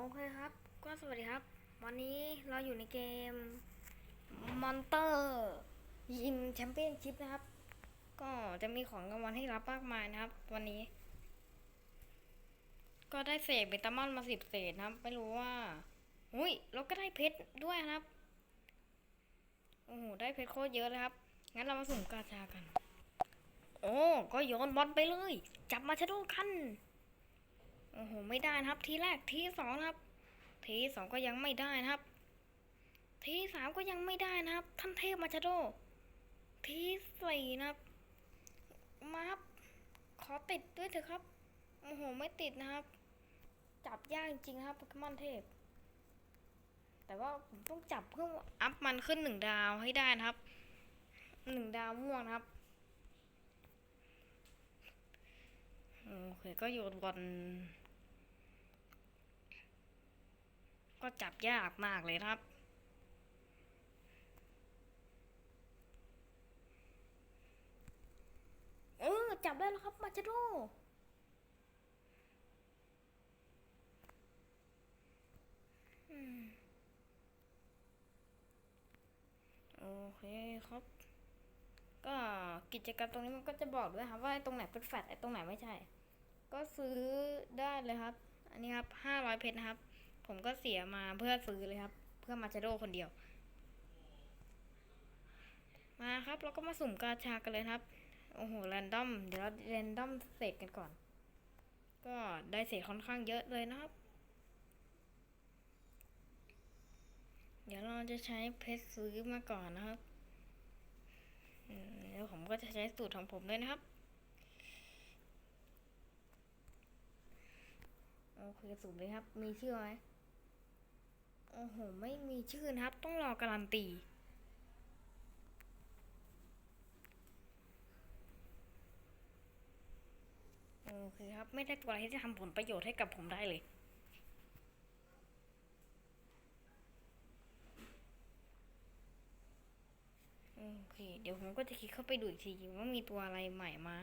โอเคครับ ก็สวัสดีครับ วันนี้เราอยู่ในเกม Monster ยิมแชมเปี้ยนชิพนะครับ ก็จะมีของรางวัลให้รับมากมายนะครับ วันนี้ ก็ได้เศษเบตามอนมาสิบเศษนะครับ ไม่รู้ว่าอุ้ยเราก็ได้เพชรด้วยนะครับ โอ้โห ได้เพชรโคตรเยอะเลยครับ งั้นเรามาสุ่มกาชากัน โอ้ ก็โยนบอลไปเลย จับมาชะโดกัน โอ้โหไม่ได้นะครับ ทีแรกทีสองนะครับ ทีสองก็ยังไม่ได้นะครับ ทีสามก็ยังไม่ได้นะครับ ท่านเทพมาชาโด ทีสี่นะครับ มาครับ ขอติดด้วยเถอะครับ โอ้โหไม่ติดนะครับ จับยากจริงๆครับโปเกมอนเทพ แต่ว่าผมต้องจับเพื่ออัพมันขึ้นหนึ่งดาวให้ได้นะครับ หนึ่งดาวม่วงนะครับโอเคก็โยนบอล ก็จับยากมากเลยครับเออจับได้แล้วครับมาชาโดอืมโอเคครับ ก็กิจกรรมตรงนี้มันก็จะบอกด้วยครับว่าตรงไหนเป็นแฟลตไอ้ตรงไหนไม่ใช่ ก็ซื้อได้เลยครับ อันนี้ครับห้าร้อยเพชรนะครับ ผมก็เสียมาเพื่อซื้อเลยครับ เพื่อมาชาโดคนเดียว มาครับเราก็มาสุ่มกาชากันเลยครับ โอ้โหแรนดอมเดี๋ยวเราแรนดอมเศษกันก่อน ก็ได้เศษค่อนข้างเยอะเลยนะครับ เดี๋ยวเราจะใช้เพชรซื้อมาก่อนนะครับอืมเดี๋ยวผมก็จะใช้สูตรของผมด้วยนะครับ โอเคสูตรเลยครับ มีชื่อไหม โอ้โห ไม่มีชื่อนะครับ ต้องรอการันตีโอเคครับ ไม่ได้ตัวอะไรที่จะทำผลประโยชน์ให้กับผมได้เลย โอเค เดี๋ยวผมก็จะคลิกเข้าไปดูอีกทีว่ามีตัวอะไรใหม่มา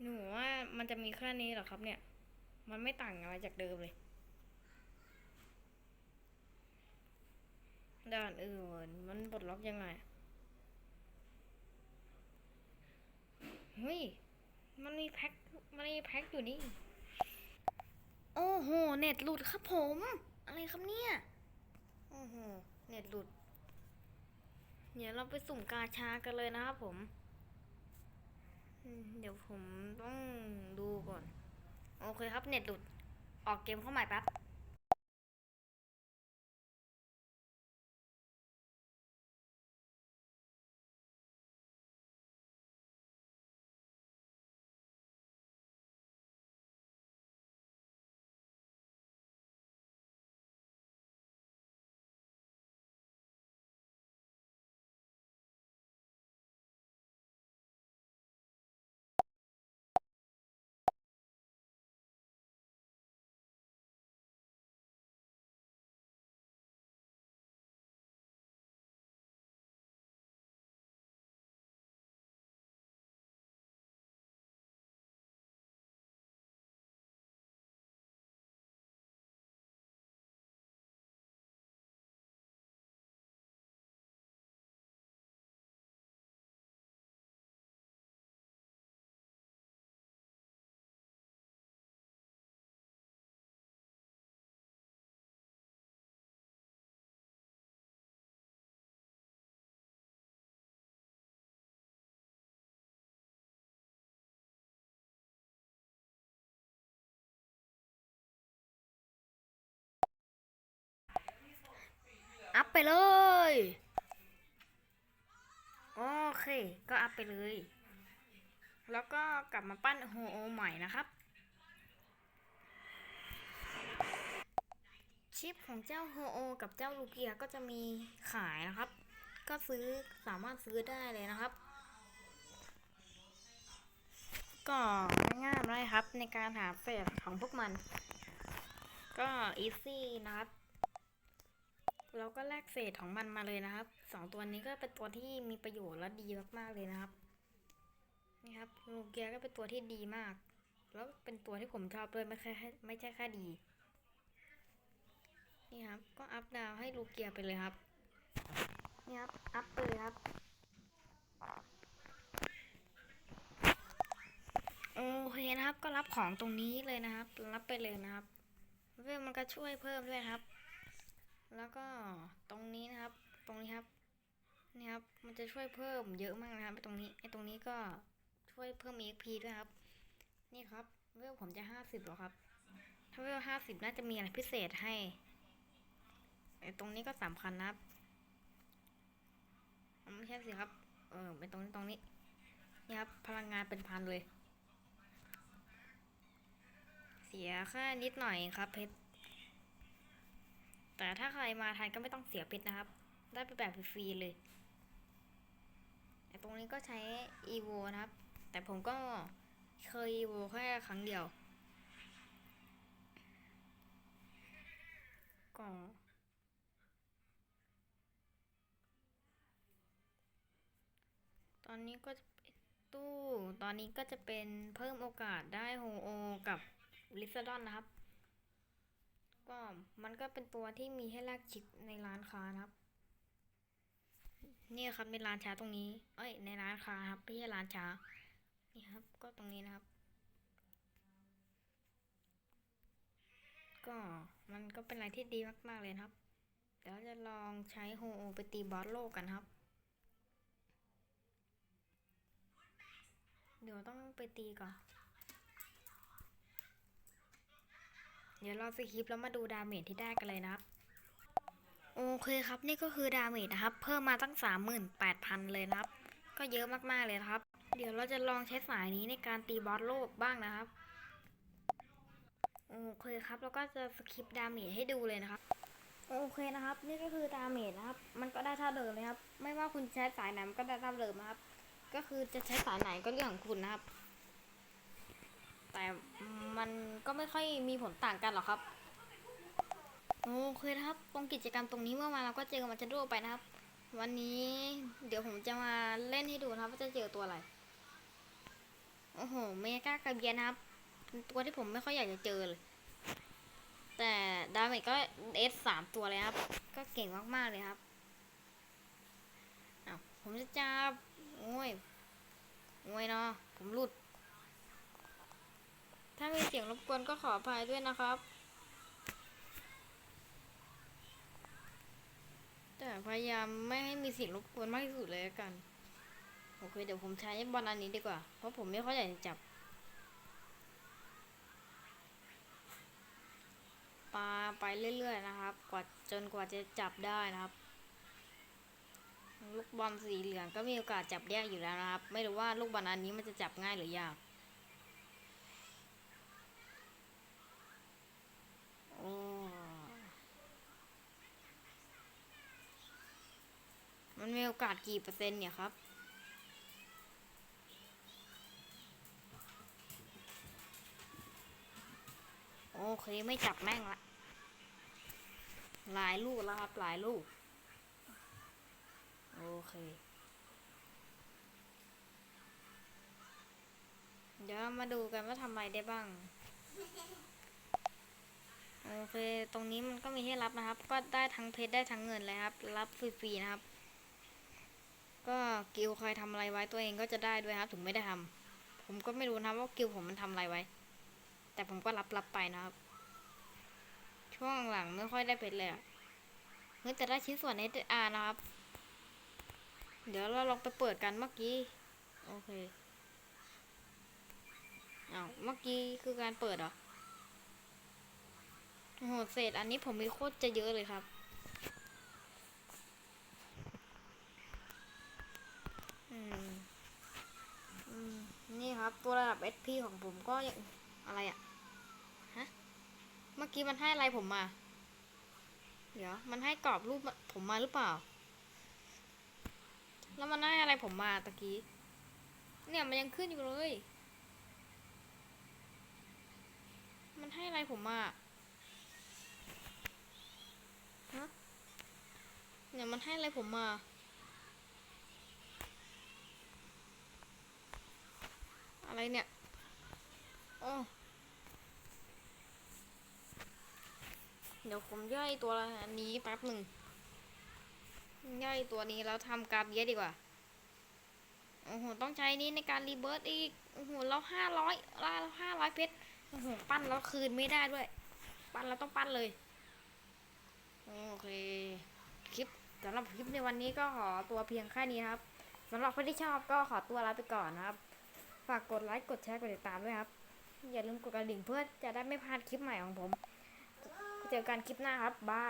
หนูว่ามันจะมีแค่นี้เหรอครับเนี่ย มันไม่ต่างอะไรจากเดิมเลย ด่านอื่น มันปลดล็อกยังไงเฮ้ย มันมีแพ็ค มันมีแพ็คอยู่นี่ โอ้โห เน็ตหลุดครับผม อะไรครับเนี่ย โอ้โห เน็ตหลุด เดี๋ยวเราไปสุ่มกาชากันเลยนะครับผมอืมเดี๋ยวผมต้องดูก่อน โอเคครับ เน็ตหลุด ออกเกมเข้าใหม่แป๊บ ไปเลย โอเค ก็อัพไปเลย แล้วก็กลับมาปั้นโฮโอใหม่นะครับ ชิปของเจ้าโฮโอ กับเจ้าลูเกียก็จะมีขายนะครับ ก็ซื้อสามารถซื้อได้เลยนะครับ ก็ง่ายๆเลยครับในการหาเศษของพวกมัน ก็อีซี่นะครับ เราก็แลกเศษของมันมาเลยนะครับสองตัวนี้ก็เป็นตัวที่มีประโยชน์และดีมากๆเลยนะครับ นี่ครับลูเกียก็เป็นตัวที่ดีมาก แล้วเป็นตัวที่ผมชอบด้วยไม่แค่ไม่ใช่แค่ดี นี่ครับ ก็อัพดาวให้ลูเกียไปเลยครับ นี่ครับ อัพไปเลยครับ โอเคนะครับ ก็รับของตรงนี้เลยนะครับ รับไปเลยนะครับเวลมันก็ช่วยเพิ่มด้วยครับ แล้วก็ตรงนี้นะครับ ตรงนี้ครับ นี่ครับ มันจะช่วยเพิ่มเยอะมากนะครับไอ้ตรงนี้ ไอ้ตรงนี้ก็ช่วยเพิ่ม EXP ด้วยครับ นี่ครับ เวลผมจะห้าสิบหรอครับ ถ้าเวลห้าสิบน่าจะมีอะไรพิเศษให้ ไอ้ตรงนี้ก็สำคัญนะครับไม่ใช่สิครับ เออเป็นตรงนี้ตรงนี้ นี่ครับ พลังงานเป็นพันเลย เสียค่านิดหน่อยครับเพชร แต่ถ้าใครมาทันก็ไม่ต้องเสียเพชรนะครับ ได้ไปแบบฟรีเลยไอ้ตรงนี้ก็ใช้ evo นะครับ แต่ผมก็เคย evo แค่ครั้งเดียว ก็ตอนนี้ก็จะเป็นตู้ ตอนนี้ก็จะเป็นเพิ่มโอกาสได้โฮโอ กับลิซดอนนะครับ มันก็เป็นตัวที่มีให้แลกชิปในร้านค้านะครับ นี่ครับในร้านช้าตรงนี้ เอ้ย ในร้านค้าครับไม่ใช่ร้านช้า นี่ครับ ก็ตรงนี้นะครับ ก็มันก็เป็นอะไรที่ดีมากๆเลยครับ เดี๋ยวเราจะลองใช้โฮโอไปตีบอสโลกกันครับ เดี๋ยวต้องไปตีก่อน เดี๋ยวเราสคริปต์แล้วมาดูดาเมจที่ได้กันเลยนะครับ โอเคครับนี่ก็คือดาเมจนะครับ เพิ่มมาตั้ง 38,000 เลยนะครับ ก็เยอะมากๆเลยครับ เดี๋ยวเราจะลองใช้สายนี้ในการตีบอสโลกบ้างนะครับ โอเคครับแล้วก็จะสคริปต์ดาเมจให้ดูเลยนะครับโอเคนะครับ นี่ก็คือดาเมจนะครับ มันก็ได้เท่าเดิมเลยครับ ไม่ว่าคุณใช้สายไหนมันก็ได้เท่าเดิมนะครับ ก็คือจะใช้สายไหนก็เรื่องของคุณนะครับ แต่มันก็ไม่ค่อยมีผลต่างกันหรอกครับโอเคนะครับตรงกิจกรรมตรงนี้เมื่อวาเราก็เจอกับมันจะโดไปนะครับ วันนี้เดี๋ยวผมจะมาเล่นให้ดูนะครับว่าจะเจอตัวอะไร โอ้โหเมกากาเบียนะครับ ตัวที่ผมไม่ค่อยอยากจะเจอเลย แต่ดาเมจก็เอสสามตัวเลยครับ ก็เก่งมากๆเลยครับอ้าวผมจะจับโอ้ยโอ้ยเนาะผมหลุด ถ้ามีเสียงรบกวนก็ขออภัยด้วยนะครับ แต่พยายามไม่ให้มีเสียงรบกวนมากที่สุดเลยละกัน โอเค เดี๋ยวผมใช้บอลอันนี้ดีกว่า เพราะผมไม่ค่อยอยากจะจับ ปลาไปเรื่อย ๆ นะครับ กว่าจนกว่าจะจับได้นะครับลูกบอลสีเหลืองก็มีโอกาสจับยากอยู่แล้วนะครับ ไม่รู้ว่าลูกบอลอันนี้มันจะจับง่ายหรือยาก โอ้มันมี โอกาสกี่เปอร์เซ็นต์เนี่ยครับ โอเคไม่จับแม่งละ หลายลูกแล้วครับ หลายลูก โอเค เดี๋ยวมาดูกันว่าทำอะไรได้บ้างโอเค ตรงนี้มันก็มีให้รับนะครับ ก็ได้ทั้งเพชรได้ทั้งเงินเลยครับ รับฟรีๆนะครับ ก็กิลใครทำอะไรไว้ตัวเองก็จะได้ด้วยครับ ถึงไม่ได้ทำผมก็ไม่รู้นะว่ากิลผมมันทำอะไรไว้ แต่ผมก็รับรับไปนะครับ ช่วงหลังไม่ค่อยได้เพชรเลยอะเฮ้ยแต่ได้ชิ้นส่วน SR นะครับ เดี๋ยวเราลองไปเปิดกันเมื่อกี้ โอเคเอาเมื่อกี้คือการเปิดเหรอโหเศษอันนี้ผมมีโคตรจะเยอะเลยครับ อืม อืม นี่ครับ ตัวระดับ SP ของผมก็ยังอะไรอะฮะ เมื่อกี้มันให้อะไรผมมา เดี๋ยว มันให้กรอบรูปผมมาหรือเปล่า แล้วมันให้อะไรผมมาตะกี้ เนี่ยมันยังขึ้นอยู่เลย มันให้อะไรผมมาฮะเนี่ยมันให้อะไรผมมา อะไรเนี่ย โอ้เดี๋ยวผมย่อยตัวอันนี้แป๊บหนึ่ง ย่อยตัวนี้แล้วทำกาฟเยอะดีกว่า โอ้โห ต้องใช้นี่ในการรีเบิร์ตอีก โอ้โห เราห้าร้อยเราห้าร้อยเพชร โอ้โห ปั้นแล้วคืนไม่ได้ด้วย ปั้นแล้วต้องปั้นเลย โอเค คลิปสำหรับคลิปในวันนี้ก็ขอตัวเพียงแค่นี้ครับสำหรับคนที่ชอบก็ขอตัวลาไปก่อนนะครับ ฝากกดไลค์ กดแชร์ กดติดตามด้วยครับ อย่าลืมกดกระดิ่งเพื่อจะได้ไม่พลาดคลิปใหม่ของผม เจอกันคลิปหน้าครับบาย